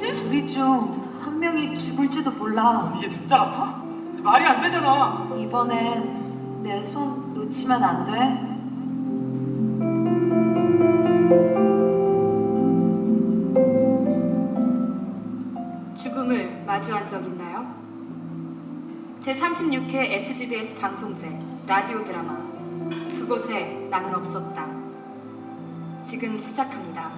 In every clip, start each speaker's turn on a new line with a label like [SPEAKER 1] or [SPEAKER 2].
[SPEAKER 1] 거지?
[SPEAKER 2] 우리 중 한 명이 죽을지도 몰라.
[SPEAKER 3] 이게 진짜 같아? 말이 안 되잖아.
[SPEAKER 2] 이번엔 내 손 놓치면 안 돼.
[SPEAKER 4] 죽음을 마주한 적 있나요? 제36회 SGBS 방송제 라디오 드라마 그곳에 나는 없었다. 지금 시작합니다.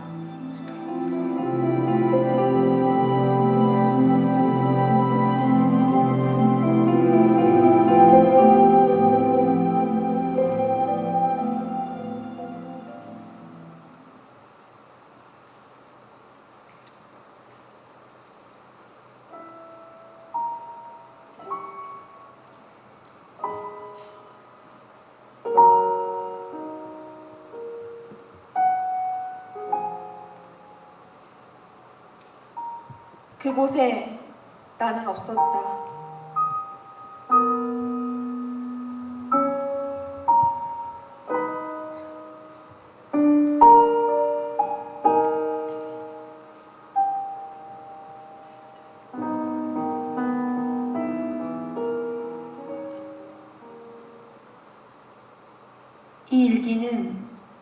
[SPEAKER 1] 그곳에 나는 없었다. 이 일기는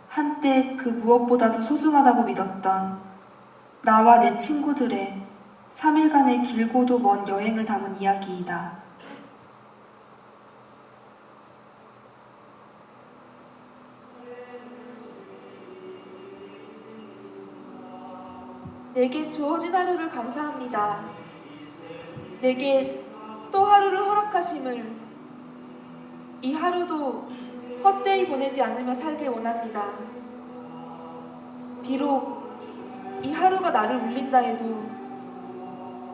[SPEAKER 1] 한때 그 무엇보다도 소중하다고 믿었던 나와 내 친구들의 3일간의 길고도 먼 여행을 담은 이야기이다. 내게 주어진 하루를 감사합니다. 내게 또 하루를 허락하심을 이 하루도 헛되이 보내지 않으며 살길 원합니다. 비록 이 하루가 나를 울린다 해도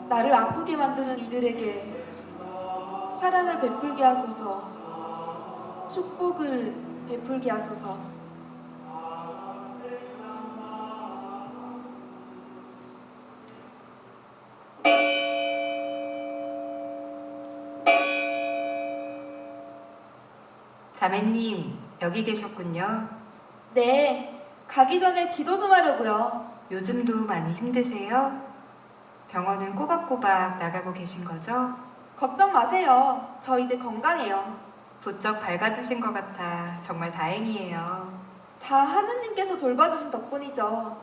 [SPEAKER 1] 나를 아프게 만드는 이들에게 사랑을 베풀게 하소서, 축복을 베풀게 하소서.
[SPEAKER 5] 자매님, 여기 계셨군요.
[SPEAKER 1] 네, 가기 전에 기도 좀 하려고요.
[SPEAKER 5] 요즘도 많이 힘드세요? 병원은 꼬박꼬박 나가고 계신 거죠?
[SPEAKER 1] 걱정 마세요. 저 이제 건강해요.
[SPEAKER 5] 부쩍 밝아지신 것 같아 정말 다행이에요.
[SPEAKER 1] 다 하느님께서 돌봐주신 덕분이죠.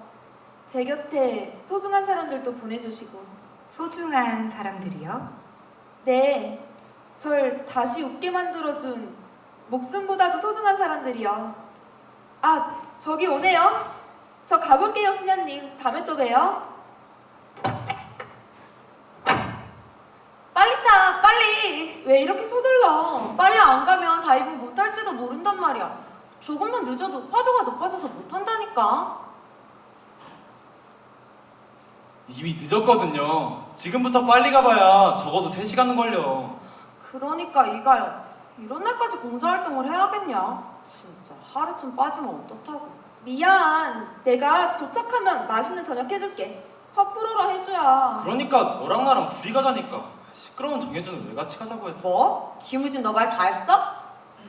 [SPEAKER 1] 제 곁에 소중한 사람들도 보내주시고.
[SPEAKER 5] 소중한 사람들이요?
[SPEAKER 1] 네, 절 다시 웃게 만들어준 목숨보다도 소중한 사람들이요. 아, 저기 오네요. 저 가볼게요, 수녀님. 다음에 또 봬요.
[SPEAKER 2] 빨리 타, 빨리.
[SPEAKER 1] 왜 이렇게 서둘러?
[SPEAKER 2] 빨리 안 가면 다이빙 못할지도 모른단 말이야. 조금만 늦어도 파도가 높아져서 못한다니까.
[SPEAKER 3] 이미 늦었거든요. 지금부터 빨리 가봐야 적어도 3시간은 걸려.
[SPEAKER 2] 그러니까 이가요. 이런 날까지 봉사활동을 해야겠냐? 진짜 하루쯤 빠지면 어떡하고.
[SPEAKER 1] 미안. 내가 도착하면 맛있는 저녁 해줄게. 화풀어라 해줘야.
[SPEAKER 3] 그러니까 너랑 나랑 둘이 가자니까. 시끄러운 정해주는 왜 같이 가자고 해서.
[SPEAKER 2] 뭐? 김우진 너 말 다 했어?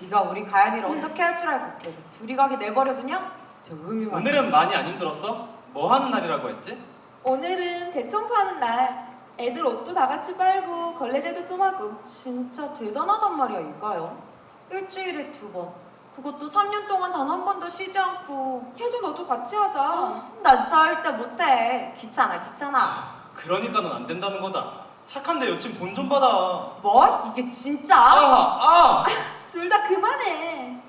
[SPEAKER 2] 네가 우리 가연이를 어떻게 할 줄 알고 여기 둘이 가게 내버려두냐? 저 음흉한.
[SPEAKER 3] 오늘은 많이 안 힘들었어? 뭐 하는 날이라고 했지?
[SPEAKER 1] 오늘은 대청소하는 날. 애들 옷도 다 같이 빨고 걸레질도 좀 하고.
[SPEAKER 2] 진짜 대단하단 말이야 이가요. 일주일에 두 번. 그것도 3년 동안 단 한 번도 쉬지 않고.
[SPEAKER 1] 혜주 너도 같이 하자.
[SPEAKER 2] 아, 난 절대 못해. 귀찮아 귀찮아.
[SPEAKER 3] 그러니까 넌 안 된다는 거다. 착한데 여친 본좀 받아.
[SPEAKER 2] 뭐? 이게 진짜?
[SPEAKER 3] 아! 아!
[SPEAKER 1] 둘 다 그만해.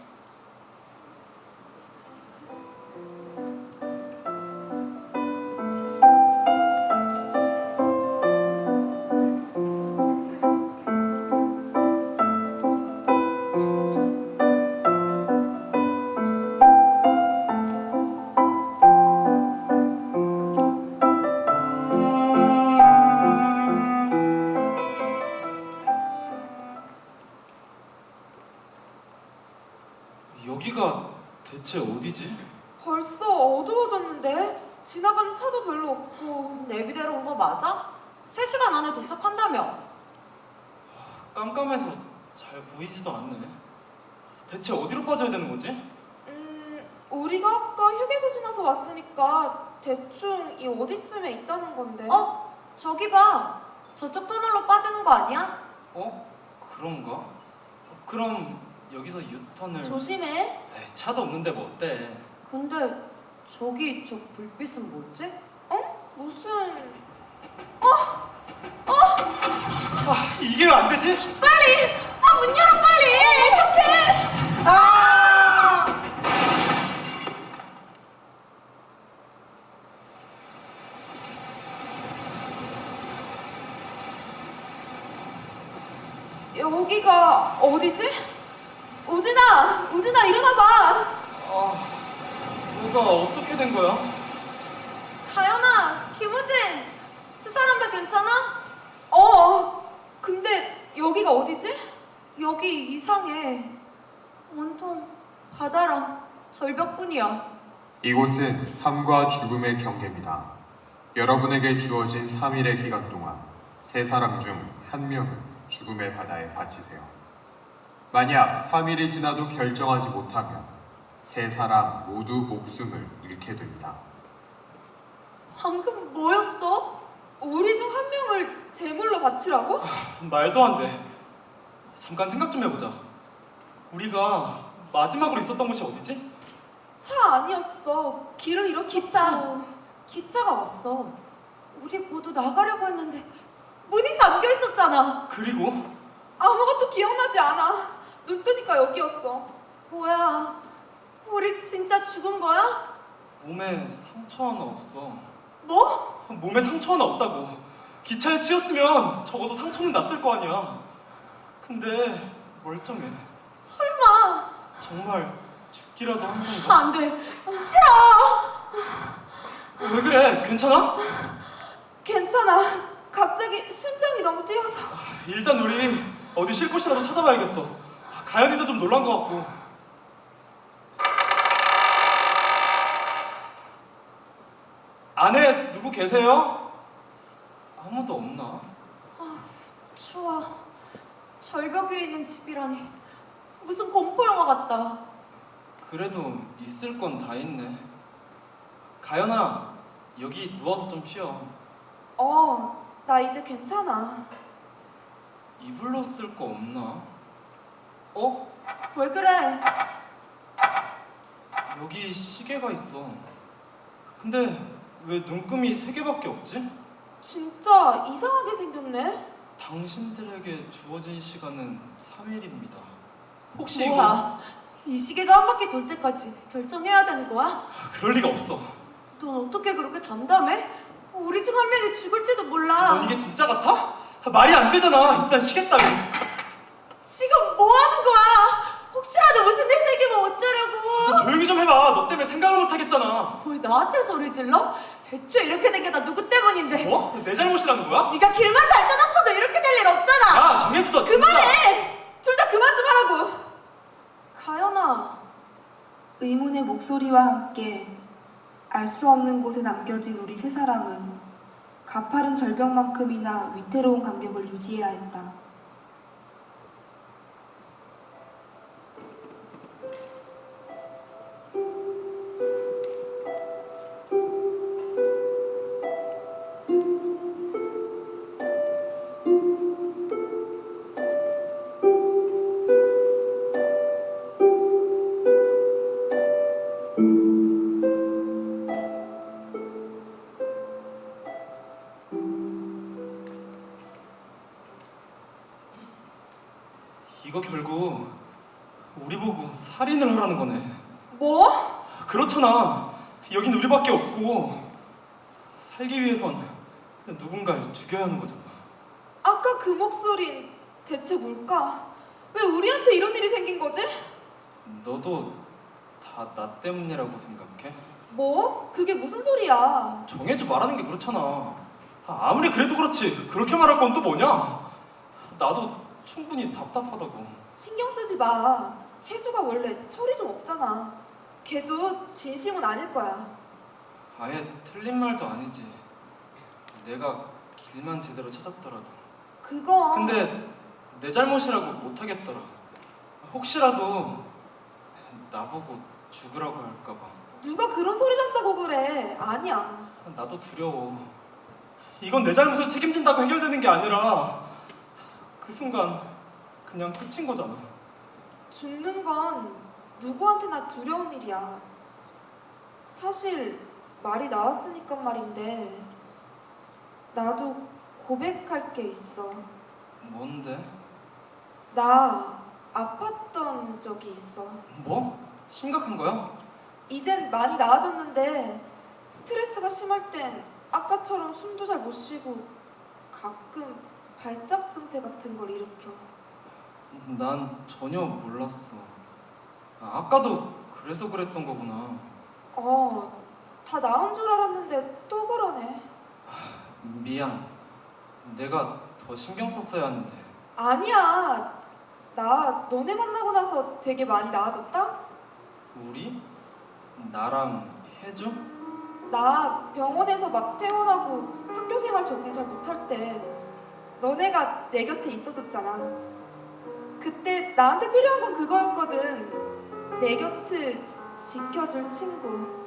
[SPEAKER 2] 맞아? 3시간 안에 도착한다며.
[SPEAKER 3] 깜깜해서 잘 보이지도 않네. 대체 어디로 빠져야 되는 거지?
[SPEAKER 1] 음, 우리가 아까 휴게소 지나서 왔으니까 대충 이 어디쯤에 있다는 건데.
[SPEAKER 2] 어? 저기 봐. 저쪽 터널로 빠지는 거 아니야?
[SPEAKER 3] 어? 그런가? 그럼 여기서 유턴을
[SPEAKER 1] 조심해.
[SPEAKER 3] 에이, 차도 없는데 뭐 어때?
[SPEAKER 2] 근데 저기 저 불빛은 뭐지?
[SPEAKER 1] 무슨
[SPEAKER 3] 아 이게 왜 안 되지?
[SPEAKER 2] 아, 문 열어 빨리!
[SPEAKER 1] 여기가 어디지? 우진아, 우진아 일어나봐.
[SPEAKER 3] 아 뭐가 어떻게 된 거야?
[SPEAKER 2] 가연아, 김우진! 두 사람 다 괜찮아?
[SPEAKER 1] 어, 근데 여기가 어디지?
[SPEAKER 2] 여기 이상해. 온통 바다랑 절벽뿐이야.
[SPEAKER 6] 이곳은 삶과 죽음의 경계입니다. 여러분에게 주어진 3일의 기간 동안 세 사람 중 한 명은 죽음의 바다에 바치세요. 만약 3일이 지나도 결정하지 못하면 세 사람 모두 목숨을 잃게 됩니다.
[SPEAKER 2] 방금 뭐였어?
[SPEAKER 1] 우리 중 한 명을 제물로 바치라고?
[SPEAKER 3] 말도 안 돼. 잠깐 생각 좀 해보자. 우리가 마지막으로 있었던 곳이 어디지?
[SPEAKER 1] 차 아니었어. 길을 잃었어.
[SPEAKER 2] 기차. 기차가 왔어. 우리 모두 나가려고 했는데 문이 잠겨 있었잖아.
[SPEAKER 3] 그리고
[SPEAKER 1] 아무것도 기억나지 않아. 눈 뜨니까 여기였어.
[SPEAKER 2] 뭐야? 우리 진짜 죽은 거야?
[SPEAKER 3] 몸에 상처 하나 없어.
[SPEAKER 2] 뭐?
[SPEAKER 3] 몸에 상처 하나 없다고. 기차에 치였으면 적어도 상처는 났을 거 아니야. 근데 멀쩡해.
[SPEAKER 2] 설마?
[SPEAKER 3] 정말 죽기라도 한 건가?
[SPEAKER 2] 안 돼. 싫어.
[SPEAKER 3] 왜 그래? 괜찮아?
[SPEAKER 1] 괜찮아. 갑자기 심장이 너무 뛰어서.
[SPEAKER 3] 일단 우리 어디 쉴 곳이라도 찾아봐야겠어. 가연이도 좀 놀란 것 같고. 안에 누구 계세요? 아무도 없나?
[SPEAKER 2] 추워. 절벽 위에 있는 집이라니. 무슨 공포 영화 같다.
[SPEAKER 3] 그래도 있을 건 다 있네. 가연아, 여기 누워서 좀 쉬어.
[SPEAKER 1] 어, 나 이제 괜찮아.
[SPEAKER 3] 이불로 쓸 거 없나? 어?
[SPEAKER 2] 왜 그래?
[SPEAKER 3] 여기 시계가 있어. 근데 왜 눈금이 세 개밖에 없지?
[SPEAKER 1] 진짜 이상하게 생겼네.
[SPEAKER 3] 당신들에게 주어진 시간은 3일입니다. 혹시 이거
[SPEAKER 2] 뭐야? 이 시계가 한 바퀴 돌 때까지 결정해야 되는 거야?
[SPEAKER 3] 그럴 리가 없어.
[SPEAKER 2] 넌 어떻게 그렇게 담담해? 우리 중 한 명이 죽을지도 몰라.
[SPEAKER 3] 넌 이게 진짜 같아? 말이 안 되잖아. 일단 따위.
[SPEAKER 2] 지금 뭐 하는 거야? 혹시라도 무슨 일 생기면 어쩌려고?
[SPEAKER 3] 좀 조용히 좀 해봐. 너 때문에 생각을 못 하겠잖아.
[SPEAKER 2] 왜 나한테 소리 질러? 애초에 이렇게 된게다 누구 때문인데?
[SPEAKER 3] 뭐? 내 잘못이라는 거야?
[SPEAKER 2] 네가 길만 잘 짜놨어도 이렇게 될 일 없잖아.
[SPEAKER 3] 야, 정해주 너 진짜.
[SPEAKER 1] 그만해! 둘 다 그만 좀 하라고.
[SPEAKER 2] 가연아,
[SPEAKER 1] 의문의 목소리와 함께 알 수 없는 곳에 남겨진 우리 세 사람은 가파른 절벽만큼이나 위태로운 간격을 유지해야 했다.
[SPEAKER 3] 위해선 누군가를 죽여야 하는 거잖아.
[SPEAKER 1] 아까 그 목소린 대체 뭘까? 왜 우리한테 이런 일이 생긴 거지?
[SPEAKER 3] 너도 다 나 때문이라고 생각해?
[SPEAKER 1] 뭐? 그게 무슨 소리야?
[SPEAKER 3] 정해주 말하는 게 그렇잖아. 아, 아무리 그래도 그렇지. 그렇게 말할 건 또 뭐냐? 나도 충분히 답답하다고.
[SPEAKER 1] 신경 쓰지 마. 혜주가 원래 철이 좀 없잖아. 걔도 진심은 아닐 거야.
[SPEAKER 3] 아예 틀린 말도 아니지. 내가 길만 제대로 찾았더라도.
[SPEAKER 1] 그건
[SPEAKER 3] 근데 내 잘못이라고 못하겠더라. 혹시라도 나보고 죽으라고 할까봐.
[SPEAKER 1] 누가 그런 소리를 한다고 그래? 아니야.
[SPEAKER 3] 나도 두려워. 이건 내 잘못을 책임진다고 해결되는 게 아니라 그 순간 그냥 끝인 거잖아.
[SPEAKER 1] 죽는 건 누구한테나 두려운 일이야. 사실 말이 나왔으니까 말인데 나도 고백할 게 있어.
[SPEAKER 3] 뭔데?
[SPEAKER 1] 나 아팠던 적이 있어.
[SPEAKER 3] 뭐? 심각한 거야?
[SPEAKER 1] 이젠 많이 나아졌는데 스트레스가 심할 땐 아까처럼 숨도 잘 못 쉬고 가끔 발작 증세 같은 걸 일으켜.
[SPEAKER 3] 난 전혀 몰랐어. 아, 아까도 그래서 그랬던 거구나.
[SPEAKER 1] 어, 다 나은 줄 알았는데 또 그러네.
[SPEAKER 3] 미안. 내가 더 신경 썼어야 하는데.
[SPEAKER 1] 아니야. 나 너네 만나고 나서 되게 많이 나아졌다?
[SPEAKER 3] 우리? 나랑 해줘?
[SPEAKER 1] 나 병원에서 막 퇴원하고 학교 생활 적응 잘 못할 때 너네가 내 곁에 있어줬잖아. 그때 나한테 필요한 건 그거였거든. 내 곁을 지켜줄 친구.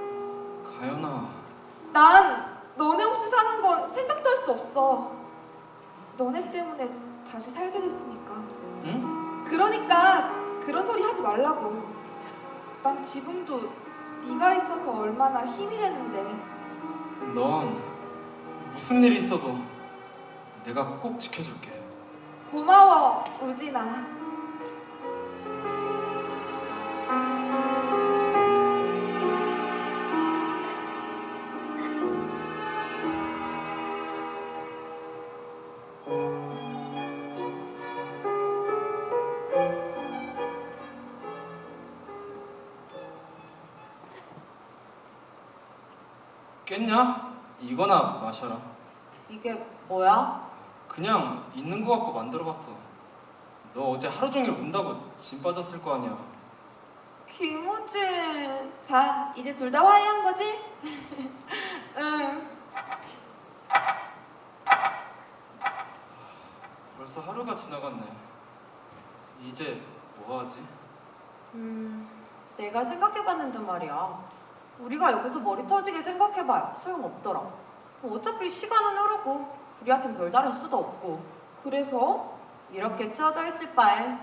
[SPEAKER 3] 가연아.
[SPEAKER 1] 난 너네 없이 사는 건 생각도 할 수 없어. 너네 때문에 다시 살게 됐으니까.
[SPEAKER 3] 응?
[SPEAKER 1] 그러니까 그런 소리 하지 말라고. 난 지금도 네가 있어서 얼마나 힘이 되는데.
[SPEAKER 3] 넌 무슨 일이 있어도 내가 꼭 지켜줄게.
[SPEAKER 1] 고마워, 우진아.
[SPEAKER 3] 깼냐? 이거나 마셔라.
[SPEAKER 2] 이게 뭐야?
[SPEAKER 3] 그냥 있는 거 갖고 만들어봤어. 너 어제 하루 종일 운다고 진 빠졌을 거 아니야.
[SPEAKER 2] 김우진.
[SPEAKER 1] 자, 이제 둘 다 화해한 거지?
[SPEAKER 2] 응.
[SPEAKER 3] 벌써 하루가 지나갔네. 이제 뭐 하지?
[SPEAKER 2] 음, 내가 생각해봤는데 말이야. 우리가 여기서 머리 터지게 생각해봐야 소용없더라. 어차피 시간은 흐르고 우리한텐 별다른 수도 없고
[SPEAKER 1] 그래서
[SPEAKER 2] 이렇게 처져 있을 바엔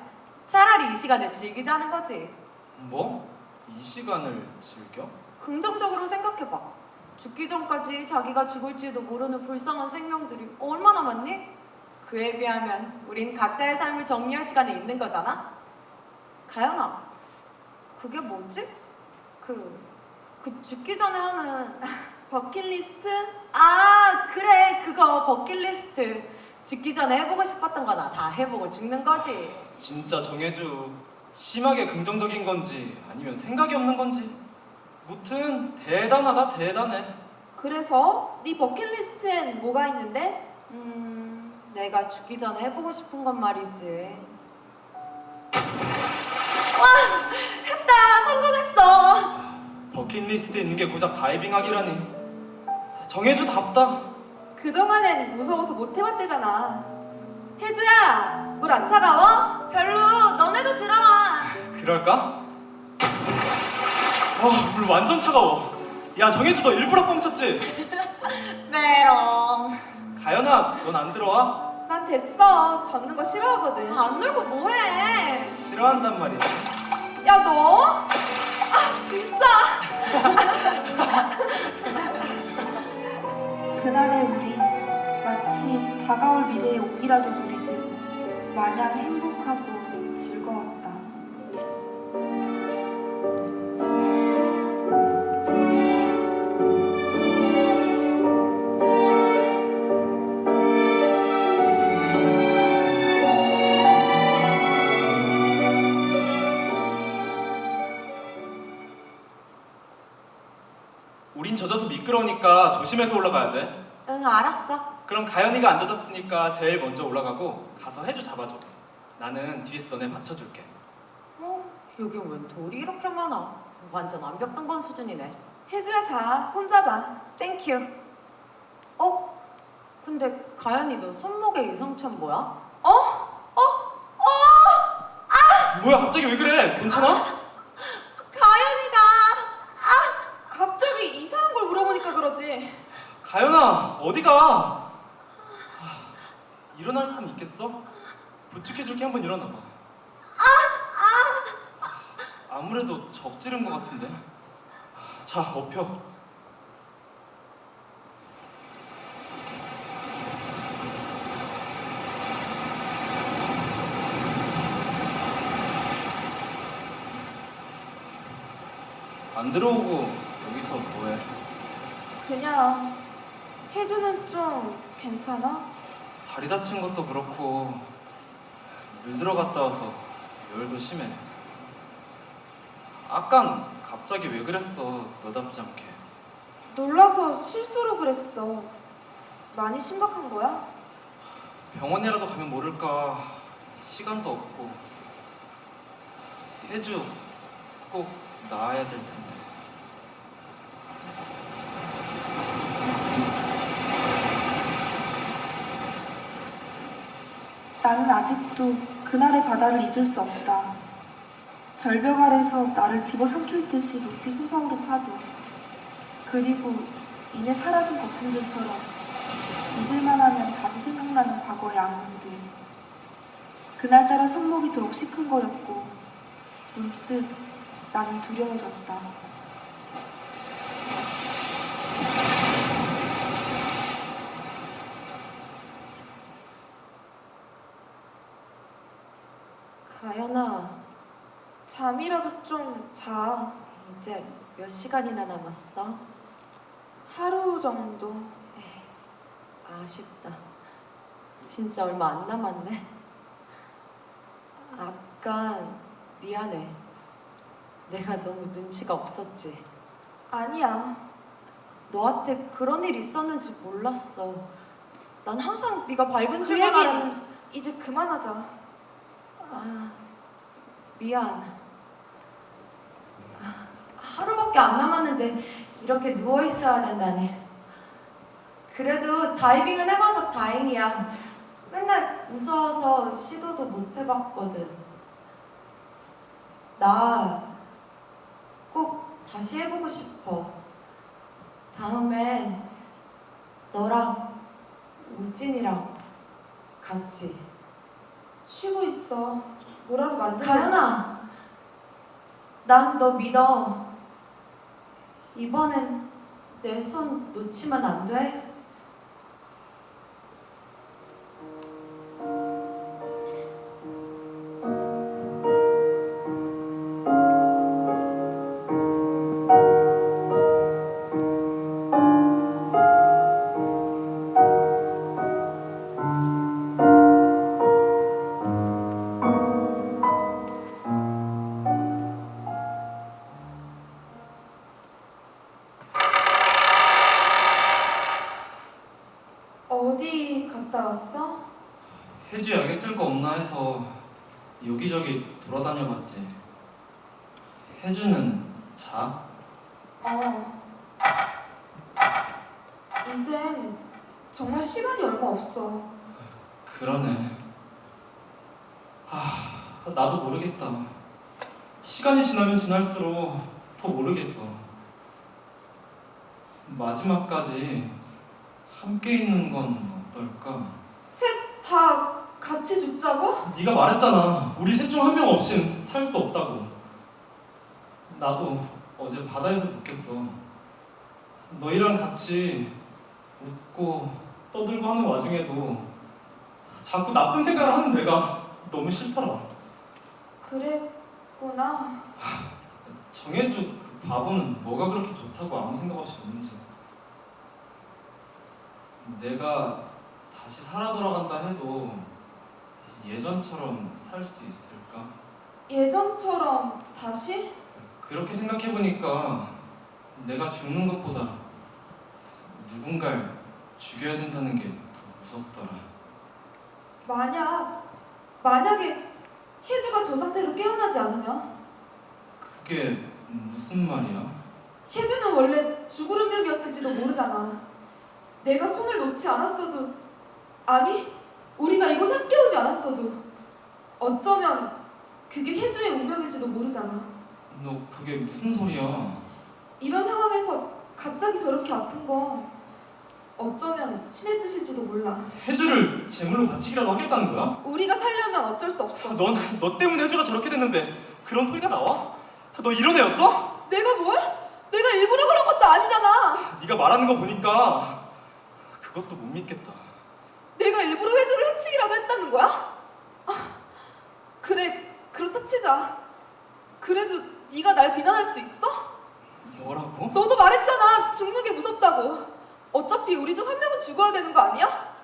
[SPEAKER 2] 차라리 이 시간을 즐기자는 거지.
[SPEAKER 3] 뭐? 이 시간을 즐겨?
[SPEAKER 2] 긍정적으로 생각해봐. 죽기 전까지 자기가 죽을지도 모르는 불쌍한 생명들이 얼마나 많니? 그에 비하면 우린 각자의 삶을 정리할 시간이 있는 거잖아. 가연아, 그게 뭐지? 그, 그 죽기 전에 하는
[SPEAKER 1] 버킷리스트?
[SPEAKER 2] 아 그래 그거 버킷리스트. 죽기 전에 해보고 싶었던 거나 다 해보고 죽는 거지.
[SPEAKER 3] 진짜 정해줘. 심하게 긍정적인 건지 아니면 생각이 없는 건지. 무튼 대단하다 대단해.
[SPEAKER 1] 그래서 네 버킷리스트엔 뭐가 있는데?
[SPEAKER 2] 음, 내가 죽기 전에 해보고 싶은 건 말이지. 와, 했다! 성공했어!
[SPEAKER 3] 버킷리스트에 있는 게 고작 다이빙하기라니. 정해줘답다.
[SPEAKER 1] 그동안엔 무서워서 못 해봤대잖아. 혜주야, 물 안 차가워?
[SPEAKER 2] 별로, 너네도 들어와.
[SPEAKER 3] 그럴까? 와, 물 완전 차가워. 야, 정해주 너 일부러 뻥쳤지?
[SPEAKER 2] 메롱.
[SPEAKER 3] 가연아, 넌 안 들어와?
[SPEAKER 1] 난 됐어. 젖는 거 싫어하거든.
[SPEAKER 2] 안 놀고 뭐해?
[SPEAKER 3] 싫어한단 말이지.
[SPEAKER 1] 야, 너? 아, 진짜. 그날의 우린 마치 다가올 미래의 오기라도 누리듯 마냥 행복하고 즐거웠다.
[SPEAKER 3] 우린 젖어서 미끄러우니까 조심해서 올라가야 돼.
[SPEAKER 2] 응, 알았어.
[SPEAKER 3] 그럼 가연이가 안 젖었으니까 제일 먼저 올라가고 가서 해주 잡아줘. 나는 뒤에서 너네 받쳐줄게.
[SPEAKER 2] 어, 여긴 웬 돌이 이렇게 많아? 완전 완벽 등반 수준이네.
[SPEAKER 1] 혜주야, 자, 손잡아.
[SPEAKER 2] 땡큐. 어? 근데 가연이 너 손목에 이 상처는 뭐야?
[SPEAKER 1] 어?
[SPEAKER 3] 뭐야 갑자기 왜 그래? 괜찮아?
[SPEAKER 2] 가연이가
[SPEAKER 1] 갑자기 이상한 걸 물어보니까 그러지.
[SPEAKER 3] 가연아 어디가? 일어날 수는 있겠어? 부축해줄게 한번 일어나봐. 아무래도 적지른 것 같은데. 자, 업혀. 안 들어오고 여기서 뭐해?
[SPEAKER 1] 그냥 혜주는 좀 괜찮아?
[SPEAKER 3] 다리 다친 것도 그렇고 물 들어갔다 와서 열도 심해. 아깐 갑자기 왜 그랬어? 너답지 않게.
[SPEAKER 1] 놀라서 실수로 그랬어. 많이 심각한 거야?
[SPEAKER 3] 병원이라도 가면 모를까 시간도 없고 혜주 꼭 나아야 될 텐데.
[SPEAKER 1] 나는 아직도 그날의 바다를 잊을 수 없다. 절벽 아래서 나를 집어삼킬 듯이 높이 솟아오른 파도. 그리고 이내 사라진 거품들처럼 잊을만 하면 다시 생각나는 과거의 악몽들. 그날따라 손목이 더욱 시큰거렸고 문득 나는 두려워졌다.
[SPEAKER 2] 가연아,
[SPEAKER 1] 잠이라도 좀 자.
[SPEAKER 2] 이제 몇 시간이나 남았어?
[SPEAKER 1] 하루 정도.
[SPEAKER 2] 아쉽다. 진짜 얼마 안 남았네. 아까 미안해. 내가 너무 눈치가 없었지.
[SPEAKER 1] 아니야.
[SPEAKER 2] 너한테 그런 일 있었는지 몰랐어. 난 항상 네가 밝은
[SPEAKER 1] 그
[SPEAKER 2] 줄만
[SPEAKER 1] 얘기는
[SPEAKER 2] 알았는.
[SPEAKER 1] 이제 그만하자.
[SPEAKER 2] 아, 미안. 아, 하루밖에 안 남았는데 이렇게 누워 있어야 된다니. 그래도 다이빙은 해봐서 다행이야. 맨날 무서워서 시도도 못 해봤거든. 나 꼭 다시 해보고 싶어. 다음엔 너랑 우진이랑 같이.
[SPEAKER 1] 쉬고 있어. 뭐라도 만들어.
[SPEAKER 2] 가연아, 난 너 믿어. 이번엔 내 손 놓치면 안 돼?
[SPEAKER 3] 해서 여기저기 돌아다녀봤지. 혜주는 자?
[SPEAKER 1] 어. 이젠 정말 시간이 얼마 없어.
[SPEAKER 3] 그러네. 아, 나도 모르겠다. 시간이 지나면 지날수록 더 모르겠어. 마지막까지 함께 있는 건 어떨까?
[SPEAKER 1] 셋 다 같이 죽자고?
[SPEAKER 3] 네가 말했잖아. 우리 셋 중 한 명 없인 살 수 없다고. 나도 어제 바다에서 느꼈어. 너희랑 같이 웃고 떠들고 하는 와중에도 자꾸 나쁜 생각을 하는 내가 너무 싫더라.
[SPEAKER 1] 그랬구나.
[SPEAKER 3] 정해주 그 바보는 뭐가 그렇게 좋다고 아무 생각 없이 웃는지. 내가 다시 살아 돌아간다 해도 예전처럼 살 수 있을까?
[SPEAKER 1] 예전처럼 다시?
[SPEAKER 3] 그렇게 생각해 보니까 내가 죽는 것보다 누군가를 죽여야 된다는 게 더 무섭더라.
[SPEAKER 1] 만약 만약에 혜주가 저 상태로 깨어나지 않으면
[SPEAKER 3] 그게 무슨 말이야?
[SPEAKER 1] 혜주는 원래 죽을 운명이었을지도 모르잖아. 내가 손을 놓지 않았어도 아니 우리가 이곳에 함께 오지 않았어도 어쩌면 그게 혜주의 운명일지도 모르잖아.
[SPEAKER 3] 너 그게 무슨 소리야?
[SPEAKER 1] 이런 상황에서 갑자기 저렇게 아픈 건 어쩌면 신의 뜻일지도 몰라.
[SPEAKER 3] 해주를 제물로 바치기라도 하겠다는 거야?
[SPEAKER 1] 우리가 살려면 어쩔 수 없어.
[SPEAKER 3] 넌 너 때문에 해주가 저렇게 됐는데 그런 소리가 나와? 너 이런 애였어?
[SPEAKER 1] 내가 뭘? 내가 일부러 그런 것도 아니잖아.
[SPEAKER 3] 네가 말하는 거 보니까 그것도 못 믿겠다.
[SPEAKER 1] 내가 일부러 회주를 해치기라도 했다는 거야? 아, 그래 그렇다 치자. 그래도 네가 날 비난할 수 있어?
[SPEAKER 3] 뭐라고?
[SPEAKER 1] 너도 말했잖아 죽는 게 무섭다고. 어차피 우리 중 한 명은 죽어야 되는 거 아니야?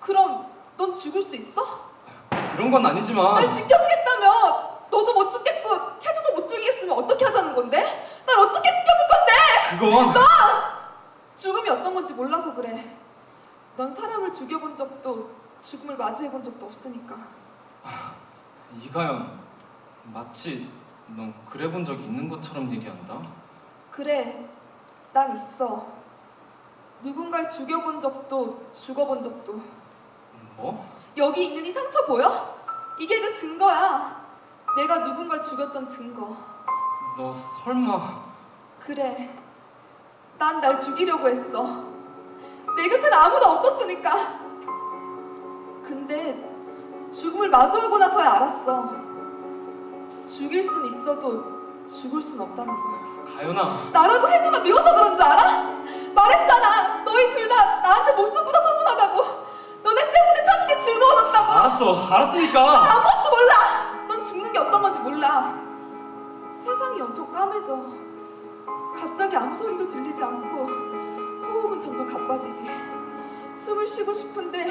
[SPEAKER 1] 그럼 넌 죽을 수 있어?
[SPEAKER 3] 그런 건 아니지만
[SPEAKER 1] 날 지켜주겠다며 너도 못 죽겠고 혜주도 못 죽이겠으면 어떻게 하자는 건데? 날 어떻게 지켜줄 건데?
[SPEAKER 3] 그건
[SPEAKER 1] 죽음이 어떤 건지 몰라서 그래. 넌 사람을 죽여본 적도 죽음을 마주해본 적도 없으니까.
[SPEAKER 3] 이가연 마치 넌 그래 본 적이 있는 것처럼 얘기한다.
[SPEAKER 1] 그래, 난 있어. 누군가를 죽여본 적도 죽어본 적도.
[SPEAKER 3] 뭐?
[SPEAKER 1] 여기 있는 이 상처 보여? 이게 그 증거야. 내가 누군가를 죽였던 증거.
[SPEAKER 3] 너 설마
[SPEAKER 1] 그래, 난 날 죽이려고 했어. 내 곁엔 아무도 없었으니까. 근데 죽음을 마주하고 나서야 알았어. 죽일 순 있어도 죽을 순 없다는 걸.
[SPEAKER 3] 가연아
[SPEAKER 1] 나라고 해주가 미워서 그런 줄 알아? 말했잖아. 너희 둘 다 나한테 목숨보다 소중하다고. 너네 때문에 사는 게 즐거워졌다고.
[SPEAKER 3] 알았어 알았으니까
[SPEAKER 1] 아무것도 몰라. 넌 죽는 게 어떤 건지 몰라. 세상이 온통 까매져. 갑자기 아무 소리도 들리지 않고 호흡은 점점 가빠지지. 숨을 쉬고 싶은데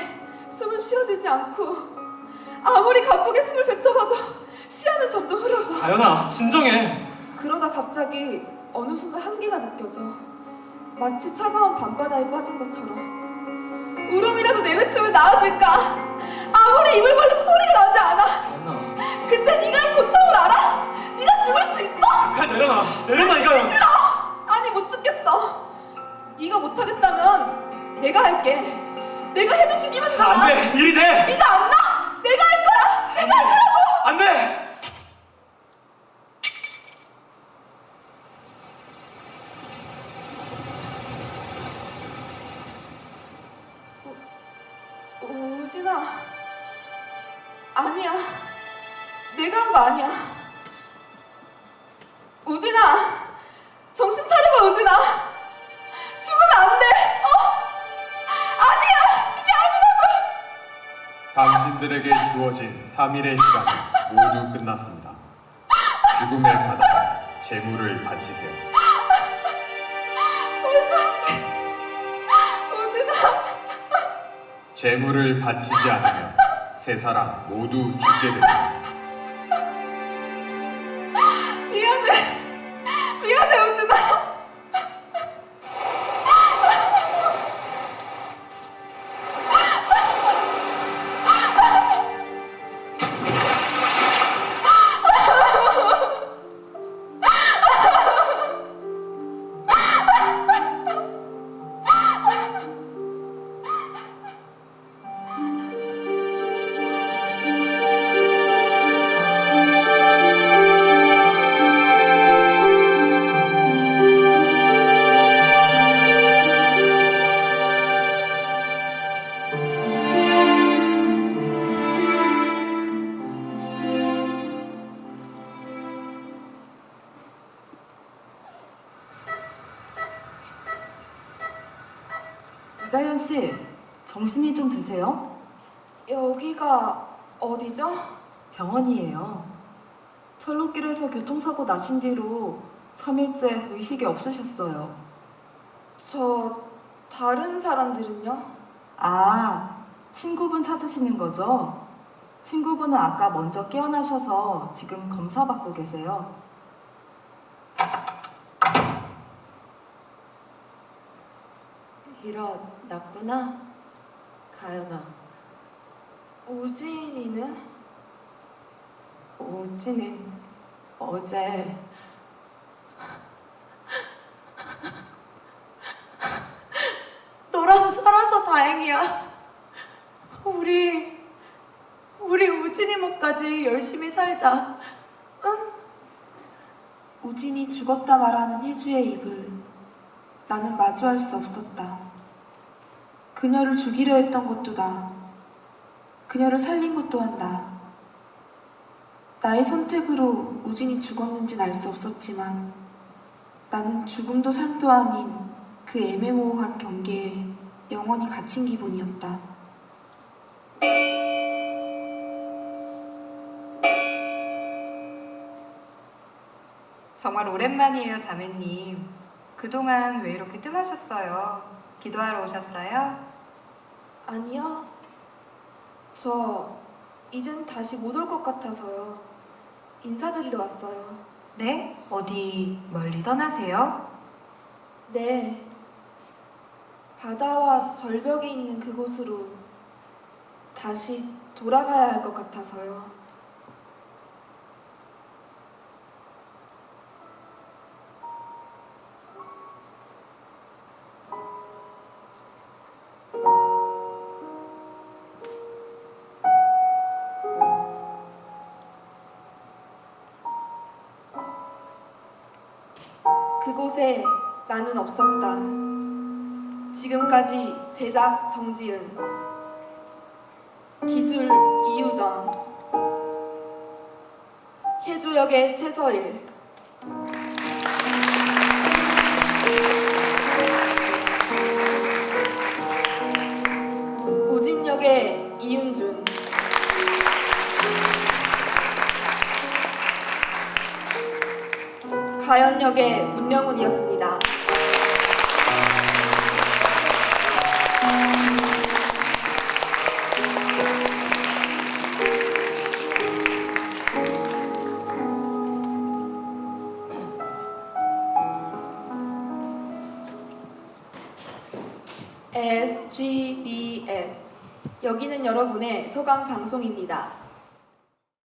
[SPEAKER 1] 숨은 쉬어지지 않고 아무리 가쁘게 숨을 뱉어봐도 시야는 점점 흐려져.
[SPEAKER 3] 가연아 진정해
[SPEAKER 1] 그러다 갑자기 어느 순간 한계가 느껴져. 마치 차가운 밤바다에 빠진 것처럼. 울음이라도 내뱉으면 나아질까? 아무리 입을 벌려도 소리가 나지 않아.
[SPEAKER 3] 가연아
[SPEAKER 1] 근데 네가 이 고통을 알아? 네가 죽을 수 있어?
[SPEAKER 3] 가 내려놔 내려놔 이가연
[SPEAKER 1] 싫어. 아니 못 죽겠어. 네가 못하겠다면 내가 할게. 내가 해줘 죽이면 되잖아.
[SPEAKER 3] 안돼 일이 돼
[SPEAKER 1] 이거 안 나? 내가 할 거야. 내가 할 거라고.
[SPEAKER 3] 안돼
[SPEAKER 6] 끝났습니다. 죽음의 바다에 재물을 바치세요.
[SPEAKER 1] 우진아.
[SPEAKER 6] 재물을 바치지 않으면 세 사람 모두 죽게 됩니다.
[SPEAKER 1] 미안해. 미안해, 우진아. 어디죠?
[SPEAKER 7] 병원이에요. 철로길에서 교통사고 나신 뒤로 3일째 의식이 없으셨어요.
[SPEAKER 1] 저 다른 사람들은요?
[SPEAKER 7] 아, 친구분 찾으시는 거죠? 친구분은 아까 먼저 깨어나셔서 지금 검사받고 계세요.
[SPEAKER 2] 일어났구나. 가연아.
[SPEAKER 1] 우진이는?
[SPEAKER 2] 오지는 어제 너라도 살아서 다행이야. 우리 우리 우진이 목까지 열심히 살자.
[SPEAKER 1] 우진이 죽었다 말하는 혜주의 입을 나는 마주할 수 없었다. 그녀를 죽이려 했던 것도 나. 그녀를 살린 것 또한 나. 나의 선택으로 우진이 죽었는진 알 수 없었지만 나는 죽음도 삶도 아닌 그 애매모호한 경계에 영원히 갇힌 기분이었다.
[SPEAKER 5] 정말 오랜만이에요, 자매님. 그동안 왜 이렇게 뜸하셨어요? 기도하러 오셨어요?
[SPEAKER 1] 아니요. 저 이젠 다시 못 올 것 같아서요. 인사드리러 왔어요.
[SPEAKER 5] 네? 어디 멀리 떠나세요?
[SPEAKER 1] 네. 바다와 절벽이 있는 그곳으로 다시 돌아가야 할 것 같아서요. 나는 없었다. 지금까지 제작 정지은, 기술 이유정, 해주 역의 최서일, 우진 역의 이윤준, 가연 역의 문영훈이었습니다. 여기는 여러분의 소강 방송입니다.